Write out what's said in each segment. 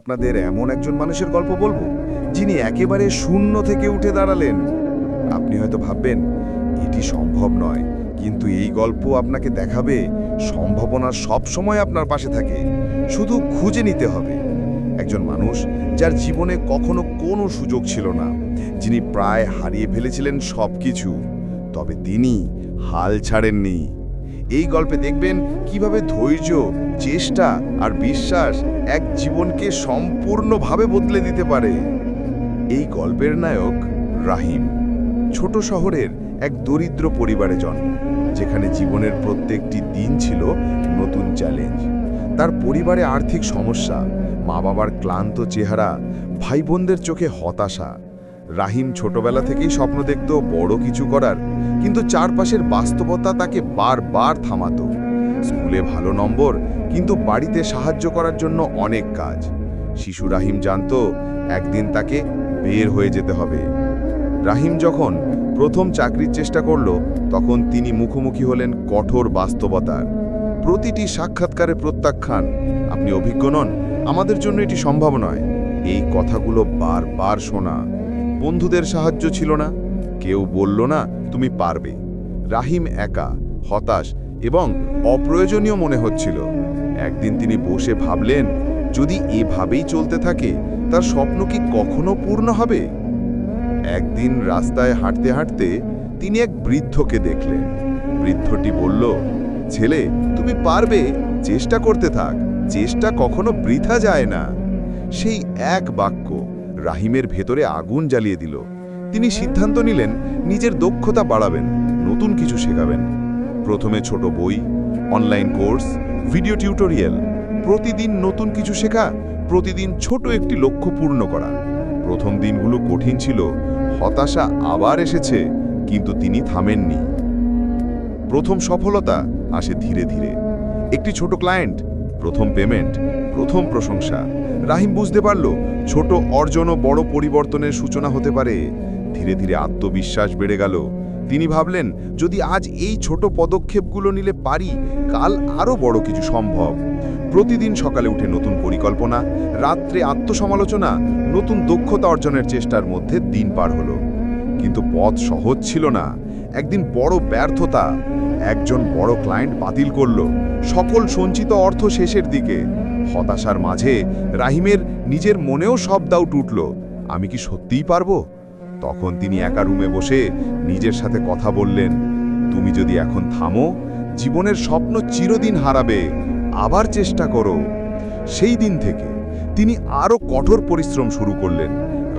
আপনাদের এমন একজন মানুষের গল্প বলব, যিনি একেবারে শূন্য থেকে উঠে দাঁড়ালেন। আপনি হয়তো ভাববেন, এটি সম্ভব নয়, কিন্তু এই গল্প আপনাকে দেখাবে, সম্ভাবনা সব সময় আপনার পাশে থাকে। শুধু খুঁজে নিতে হবে। একজন মানুষ যার জীবনে কখনো কোনো সুযোগ ছিল না, যিনি প্রায় হারিয়ে ফেলেছিলেন সব কিছু তবে তিনি হাল ছাড়েননি। এই গল্পে দেখবেন কীভাবে ধৈর্য চেষ্টা আর বিশ্বাস এক জীবনকে সম্পূর্ণভাবে বদলে দিতে পারে। এই গল্পের নায়ক রাহিম। ছোট শহরের এক দরিদ্র পরিবারে জন্ম, যেখানে জীবনের প্রত্যেকটি দিন ছিল নতুন চ্যালেঞ্জ। তার পরিবারে আর্থিক সমস্যা মা বাবার ক্লান্ত চেহারা ভাই বোনদের চোখে হতাশা। রাহিম ছোটবেলা থেকেই স্বপ্ন দেখত বড় কিছু করার, কিন্তু চারপাশের বাস্তবতা তাকে বারবার থামাতো। স্কুলে ভালো নম্বর, কিন্তু বাড়িতে সাহায্য করার জন্য অনেক কাজ। শিশু রাহিম জানতো, একদিন তাকে বের হয়ে যেতে হবে। রাহিম যখন প্রথম চাকরির চেষ্টা করল, তখন তিনি মুখোমুখি হলেন কঠোর বাস্তবতার। প্রতিটি সাক্ষাৎকারে প্রত্যাখ্যান, আপনি অভিজ্ঞ নন, আমাদের জন্য এটি সম্ভব নয়। এই কথাগুলো বারবার শোনা। বন্ধুদের সাহায্য ছিল না, কেউ বলল, না, তুমি পারবে। রাহিম একা, হতাশ এবং অপ্রয়োজনীয় মনে হচ্ছিল। একদিন তিনি বসে ভাবলেন, যদি এভাবেই চলতে থাকে, তার স্বপ্ন কি কখনো পূর্ণ হবে? একদিন রাস্তায় হাঁটতে হাঁটতে তিনি এক বৃদ্ধকে দেখলেন। বৃদ্ধটি বলল, ছেলে, তুমি পারবে, চেষ্টা করতে থাক, চেষ্টা কখনো বৃথা যায় না। সেই এক বাক্য রাহিমের ভেতরে আগুন জ্বালিয়ে দিল। তিনি সিদ্ধান্ত নিলেন, নিজের দক্ষতা বাড়াবেন, নতুন কিছু শেখাবেন। প্রথমে ছোট বই অনলাইন কোর্স ভিডিও টিউটোরিয়াল প্রতিদিন নতুন কিছু শেখা, প্রতিদিন ছোট একটি লক্ষ্য পূর্ণ করা। প্রথম দিনগুলো কঠিন ছিল, হতাশা আবার এসেছে, কিন্তু তিনি থামেননি। প্রথম সফলতা আসে ধীরে ধীরে। একটি ছোট ক্লায়েন্ট প্রথম পেমেন্ট প্রথম প্রশংসা। রাহিম বুঝতে পারল, ছোট অর্জনও বড় পরিবর্তনের সূচনা হতে পারে। ধীরে ধীরে আত্মবিশ্বাস বেড়ে গেল। তিনি ভাবলেন, যদি আজ এই ছোট পদক্ষেপগুলো নিলে পারি, কাল আরও বড় কিছু সম্ভব। প্রতিদিন সকালে উঠে নতুন পরিকল্পনা, রাত্রে আত্মসমালোচনা, নতুন দক্ষতা অর্জনের চেষ্টার মধ্যে দিন পার হলো। কিন্তু পথ সহজ ছিল না। একদিন বড় ব্যর্থতা, একজন বড় ক্লায়েন্ট বাতিল করল, সকল সঞ্চিত অর্থ শেষের দিকে। হতাশার মাঝে রাহিমের নিজের মনেও সব দাও টুটল আমি কি সত্যিই পারব? তখন তিনি একা রুমে বসে নিজের সাথে কথা বললেন, তুমি যদি এখন থামো, জীবনের স্বপ্ন চিরদিন হারাবে, আবার চেষ্টা করো। সেই দিন থেকে তিনি আরও কঠোর পরিশ্রম শুরু করলেন।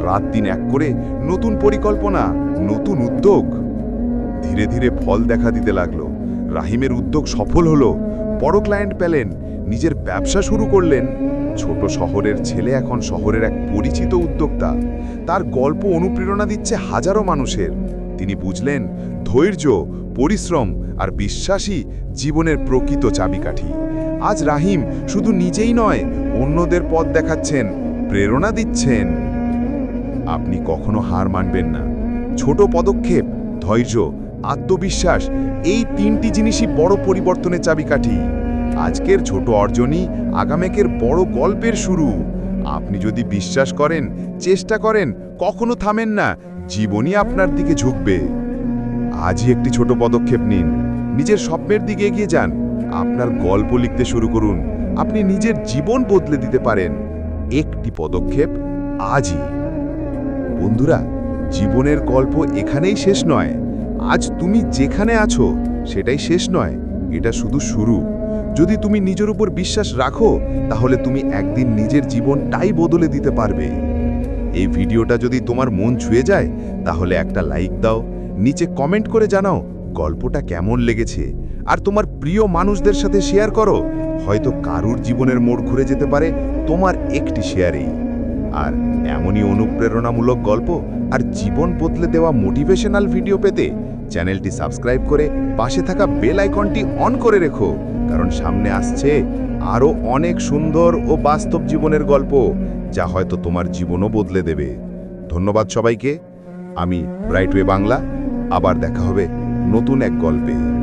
রাত দিন এক করে নতুন পরিকল্পনা, নতুন উদ্যোগ। ধীরে ধীরে ফল দেখা দিতে লাগল। রাহিমের উদ্যোগ সফল হলো। বড় ক্লায়েন্ট পেলেন, নিজের ব্যবসা শুরু করলেন। ছোট শহরের ছেলে এখন শহরের এক পরিচিত উদ্যোক্তা। তার গল্প অনুপ্রেরণা দিচ্ছে হাজারো মানুষের। তিনি বুঝলেন, ধৈর্য, পরিশ্রম আর বিশ্বাসী জীবনের প্রকৃত চাবিকাঠি। আজ রাহিম শুধু নিজেই নয়, অন্যদের পথ দেখাচ্ছেন, প্রেরণা দিচ্ছেন। আপনি কখনো হার মানবেন না। ছোট পদক্ষেপ, ধৈর্য, আত্মবিশ্বাস, এই তিনটি জিনিসই বড় পরিবর্তনের চাবিকাঠি। আজকের ছোট অর্জনই আগামেকের বড় গল্পের শুরু। আপনি যদি বিশ্বাস করেন, চেষ্টা করেন, কখনো থামেন না, জীবনই আপনার দিকে ঝুঁকবে। আজই একটি ছোট পদক্ষেপ নিন। নিজের স্বপ্নের দিকে এগিয়ে যান। আপনার গল্প লিখতে শুরু করুন। আপনি নিজের জীবন বদলে দিতে পারেন। একটি পদক্ষেপ আজই। বন্ধুরা, জীবনের গল্প এখানেই শেষ নয়। আজ তুমি যেখানে আছো, সেটাই শেষ নয়। এটা শুধু শুরু। যদি তুমি নিজের উপর বিশ্বাস রাখো, তাহলে তুমি একদিন নিজের জীবনটাই বদলে দিতে পারবে। এই ভিডিওটা যদি তোমার মন ছুঁয়ে যায়, তাহলে একটা লাইক দাও, নিচে কমেন্ট করে জানাও গল্পটা কেমন লেগেছে। আর তোমার প্রিয় মানুষদের সাথে শেয়ার করো, হয়তো কারুর জীবনের মোড় ঘুরে যেতে পারে তোমার একটি শেয়ারেই। আর এমনই অনুপ্রেরণামূলক গল্প আর জীবন বদলে দেওয়া মোটিভেশনাল ভিডিও পেতে চ্যানেলটি সাবস্ক্রাইব করে পাশে থাকা বেল আইকনটি অন করে রেখো। কারণ সামনে আসছে আরও অনেক সুন্দর ও বাস্তব জীবনের গল্প যা হয়তো তোমার জীবনও বদলে দেবে। ধন্যবাদ সবাইকে। আমি ব্রাইটওয়ে বাংলা। আবার দেখা হবে নতুন এক গল্পে।